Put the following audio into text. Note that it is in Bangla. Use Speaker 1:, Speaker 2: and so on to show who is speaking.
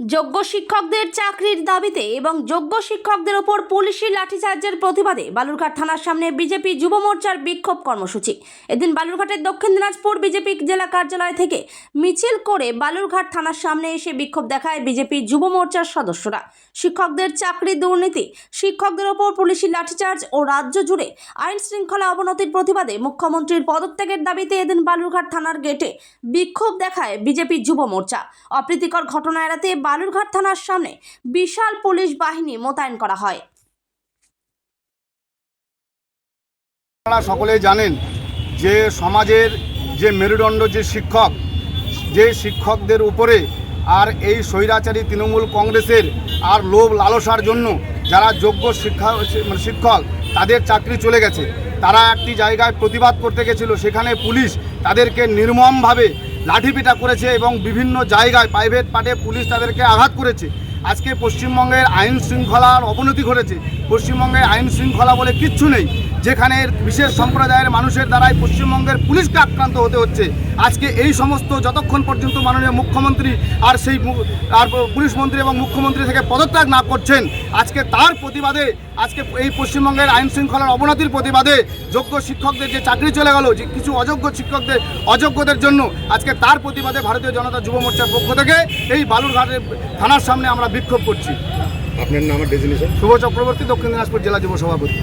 Speaker 1: যোগ্য শিক্ষকদের চাকরির দাবিতে এবং যোগ্য শিক্ষকদের ওপর পুলিশি লাঠিচার্জের প্রতিবাদে বালুরঘাট থানার সামনে বিজেপি যুব মোর্চার বিক্ষোভ কর্মসূচি। এদিন বালুরঘাটের দক্ষিণ দিনাজপুর বিজেপি জেলা কার্যালয় থেকে মিছিল করে বালুরঘাট থানার সামনে এসে বিক্ষোভ দেখায় বিজেপি যুব মোর্চার সদস্যরা। শিক্ষকদের চাকরি দুর্নীতি, শিক্ষকদের ওপর পুলিশি লাঠিচার্জ ও রাজ্য জুড়ে আইন শৃঙ্খলা অবনতির প্রতিবাদে মুখ্যমন্ত্রীর পদত্যাগের দাবিতে এদিন বালুরঘাট থানার গেটে বিক্ষোভ দেখায় বিজেপি যুব মোর্চা। অপ্রীতিকর ঘটনা এড়াতে বালুরঘাট থানার সামনে বিশাল পুলিশ বাহিনী মোতায়েন করা হয়।
Speaker 2: আপনারা সকলেই জানেন যে সমাজের যে মেরুদণ্ড যে শিক্ষক, যে শিক্ষকদের উপরে আর এই স্বৈরাচারী তৃণমূল কংগ্রেসের আর লোভ লালসার জন্য যারা যোগ্য শিক্ষা মানে শিক্ষক, তাদের চাকরি চলে গেছে। তারা একটি জায়গায় প্রতিবাদ করতে গেছিল, সেখানে পুলিশ তাদেরকে নির্মমভাবে লাঠিপিটা করেছে এবং বিভিন্ন জায়গায় প্রাইভেট পার্টে পুলিশ তাদেরকে আঘাত করেছে। আজকে পশ্চিমবঙ্গের আইন শৃঙ্খলার অবনতি ঘটেছে। পশ্চিমবঙ্গের আইন শৃঙ্খলা বলে কিচ্ছু নেই। যেখানে বিশেষ সম্প্রদায়ের মানুষের দ্বারাই পশ্চিমবঙ্গের পুলিশকে আক্রান্ত হতে হচ্ছে। আজকে এই সমস্ত যতক্ষণ পর্যন্ত মাননীয় মুখ্যমন্ত্রী আর সেই আর পুলিশ মন্ত্রী এবং মুখ্যমন্ত্রী থেকে পদত্যাগ না করছেন আজকে তার প্রতিবাদে আজকে এই পশ্চিমবঙ্গের আইন শৃঙ্খলার অবনতির প্রতিবাদে যোগ্য শিক্ষকদের যে চাকরি চলে গেল যে কিছু অযোগ্য শিক্ষকদের অযোগ্যদের জন্য আজকে তার প্রতিবাদে ভারতীয় জনতা যুব মোর্চার পক্ষ থেকে এই বালুরঘাটের থানার সামনে আমরা বিক্ষোভ করছি।
Speaker 3: আপনার নাম ডেজিনেশন?
Speaker 2: শুভ চক্রবর্তী দক্ষিণ দিনাজপুর জেলা যুব সভাপতি।